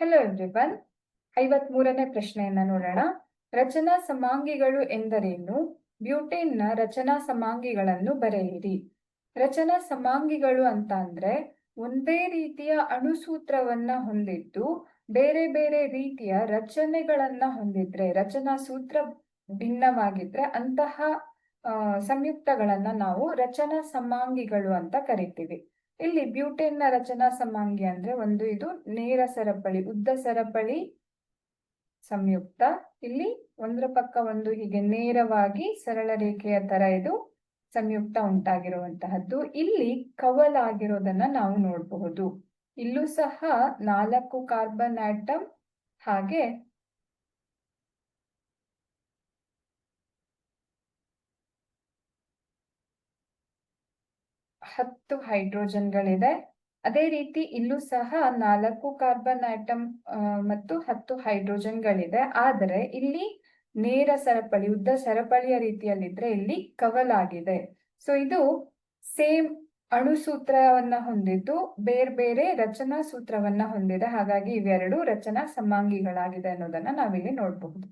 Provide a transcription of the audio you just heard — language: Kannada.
ಹೆಲೋ ಎವ್ರಿವನ್ ಐವತ್ ಮೂರನೇ ಪ್ರಶ್ನೆಯನ್ನ ನೋಡೋಣ. ರಚನಾ ಸಮಾಂಗಿಗಳು ಎಂದರೇನು? ಬ್ಯೂಟೇನ್ನ ರಚನಾ ಸಮಾಂಗಿಗಳನ್ನು ಬರೆಯಿರಿ. ರಚನಾ ಸಮಾಂಗಿಗಳು ಅಂತ ಅಂದ್ರೆ ಒಂದೇ ರೀತಿಯ ಅಣುಸೂತ್ರವನ್ನ ಹೊಂದಿದ್ದು, ಬೇರೆ ಬೇರೆ ರೀತಿಯ ರಚನೆಗಳನ್ನ ಹೊಂದಿದ್ರೆ, ರಚನಾ ಸೂತ್ರ ಭಿನ್ನವಾಗಿದ್ರೆ ಅಂತಹ ಸಂಯುಕ್ತಗಳನ್ನ ನಾವು ರಚನಾ ಸಮಾಂಗಿಗಳು ಅಂತ ಕರಿತೀವಿ. ಇಲ್ಲಿ ಬ್ಯೂಟೇನ್ನ ರಚನಾ ಸಮಾಂಗಿ ಅಂದ್ರೆ ಒಂದು ಇದು ನೇರ ಸರಪಳಿ, ಉದ್ದ ಸರಪಳಿ ಸಂಯುಕ್ತ. ಇಲ್ಲಿ ಒಂದರ ಪಕ್ಕ ಒಂದು ಹೀಗೆ ನೇರವಾಗಿ ಸರಳ ರೇಖೆಯ ತರ ಇದು ಸಂಯುಕ್ತ ಉಂಟಾಗಿರುವಂತಹದ್ದು. ಇಲ್ಲಿ ಕವಲಾಗಿರೋದನ್ನ ನಾವು ನೋಡಬಹುದು. ಇಲ್ಲೂ ಸಹ ನಾಲ್ಕು ಕಾರ್ಬನ್ ಆಟಮ್ ಹಾಗೆ ಹತ್ತು ಹೈಡ್ರೋಜನ್ಗಳಿದೆ. ಅದೇ ರೀತಿ ಇಲ್ಲೂ ಸಹ ನಾಲ್ಕು ಕಾರ್ಬನ್ ಆಟಮ್ ಮತ್ತು ಹತ್ತು ಹೈಡ್ರೋಜನ್ಗಳಿದೆ. ಆದರೆ ಇಲ್ಲಿ ನೇರ ಸರಪಳಿ, ಉದ್ದ ಸರಪಳಿಯ ರೀತಿಯಲ್ಲಿದ್ರೆ ಇಲ್ಲಿ ಕವಲಾಗಿದೆ. ಸೊ ಇದು ಸೇಮ್ ಅಣು ಸೂತ್ರವನ್ನ ಹೊಂದಿದ್ದು, ಬೇರೆ ಬೇರೆ ರಚನಾ ಸೂತ್ರವನ್ನ ಹೊಂದಿದೆ. ಹಾಗಾಗಿ ಇವೆರಡು ರಚನಾ ಸಮಾಂಗಿಗಳಾಗಿದೆ ಅನ್ನೋದನ್ನ ನಾವಿಲ್ಲಿ ನೋಡಬಹುದು.